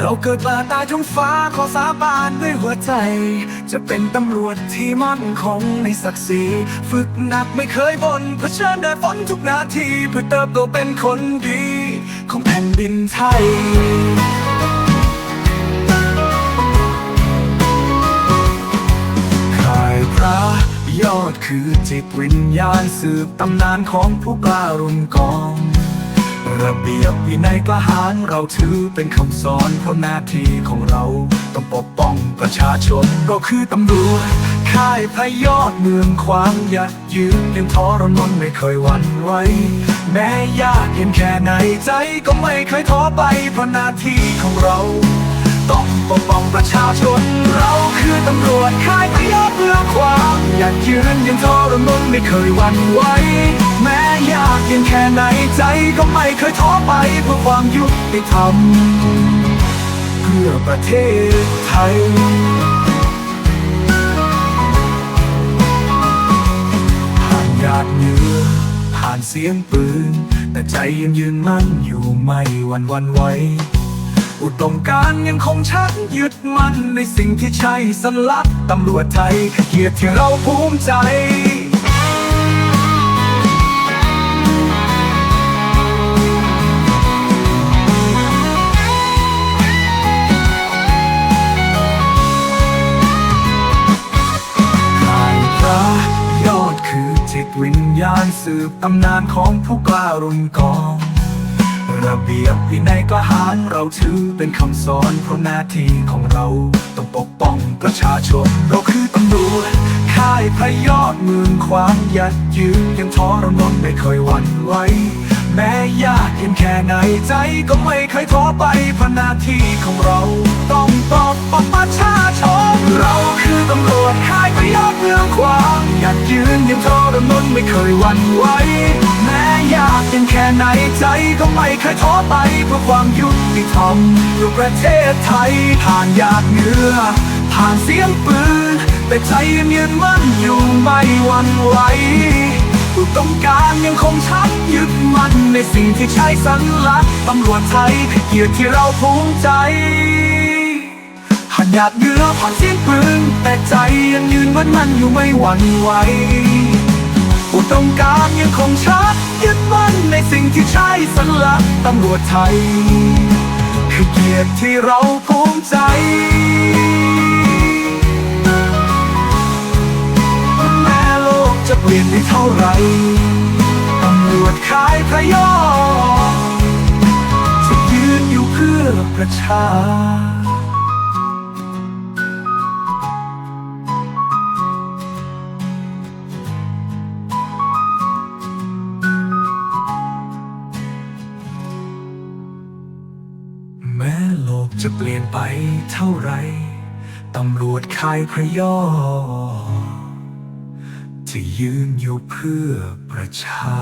เราเกิดมาตายท้องฟ้าขอสาบานด้วยหัวใจ จะเป็นตำรวจที่มั่นคงในศักดิ์ศรีฝึกหนักไม่เคยบ่นเผชิญแดดฝนทุกนาที เพื่อเติบโตเป็นคนดี ของแผ่นดินไทยข่ายพระยอดคือจิตวิญญาณสืบตำนานของผู้กล้ารุ่นกอง เบียบวินัยกล้าหาญเราถือเป็นคำสอนเพราะหน้าที่ของเรา ต้องปกป้องประชาชนเราคือตำรวจค่ายพยอดเมืองขวางยัดยืนยังทรนนไม่เคยหวั่นไหวแม้ยากเย็นแค่ไหนใจก็ไม่เคยท้อไปเพราะหน้าที่ของเรา ต้องปกป้องประชาชน เราคือตำรวจค่ายพยาเพื่อความอยากยืนยังทรมานไม่เคยหวั่นไหวแม้ ยากเย็นแค่ไหนใจก็ไม่เคยท้อไปเพื่อความยุติธรรมเพื่อประเทศไทย ผ่านหยาดเหงื่อผ่านเสียงปืน แต่ใจยังยืนมั่นอยู่ไม่วันวันไหวอุดมการยังคงชัดยึดมั่นในสิ่งที่ใช่สลักตำรวจไทยเกียรติที่เราภูมิใจ สืบตำนานของผู้กล้ารุ่นก่องระเบียบวินัยกล้าหาญเราถือเป็นคำสอนเพราะหน้าที่ของเราต้องปกป้องประชาชน เราคือตำรวจค่ายพระยอดเมืองขวางยัดยืนยังทอรนนไม่เคยหวั่นไหวแม้ยากเย็นแค่ไหนใจก็ไม่เคยท้อไปเพราะหน้าที่ของเรา ต้องปกป้องประชาชน นยังทรนนไม่เคยหวั่นไหวแม้ยากย็นแค่ไหนใจก็ไม่เคยท้อไปเพื่อความยุติธรรมเพื่อประเทศไทยผ่านหยาดเหงื่อผ่านเสียงปืน แต่ใจยังยืนมั่นอยู่ไม่หวั่นไหวอุดมการยังคงชัดยึดมั่นในสิ่งที่ใช้สัญลักษณ์ตำรวจไทยเกียรติที่เราภูมิใจผ่านหยาดเหงื่อผ่านเสียงปืนแต่ใจยังยืนมั่นมั่นอยู่ไม่หวั่นไหว อุดมการยังคงชัดยึดมั่นในสิ่งที่ใช่สัญลักษณ์ตำรวจไทย คือเกียรติที่เราภูมิใจแม้โลกจะเปลี่ยนไปเท่าไหรตำรวจขายพระยอจะยืนอยู่เพื่อประชา จะเปลี่ยนไปเท่าไรตำรวจคายพระยอ จะยืนอยู่เพื่อประชา